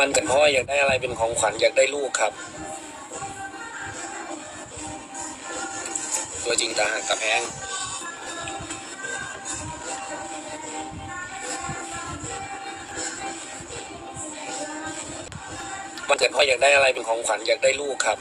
วันเกิดพ่ออยากได้อะไรเป็นของขวัญอยากได้ลูกครับ ตัวจริงตาหักตาแพงวันเกิดพ่ออยากได้อะไรเป็นของขวัญอยากได้ลูกครับ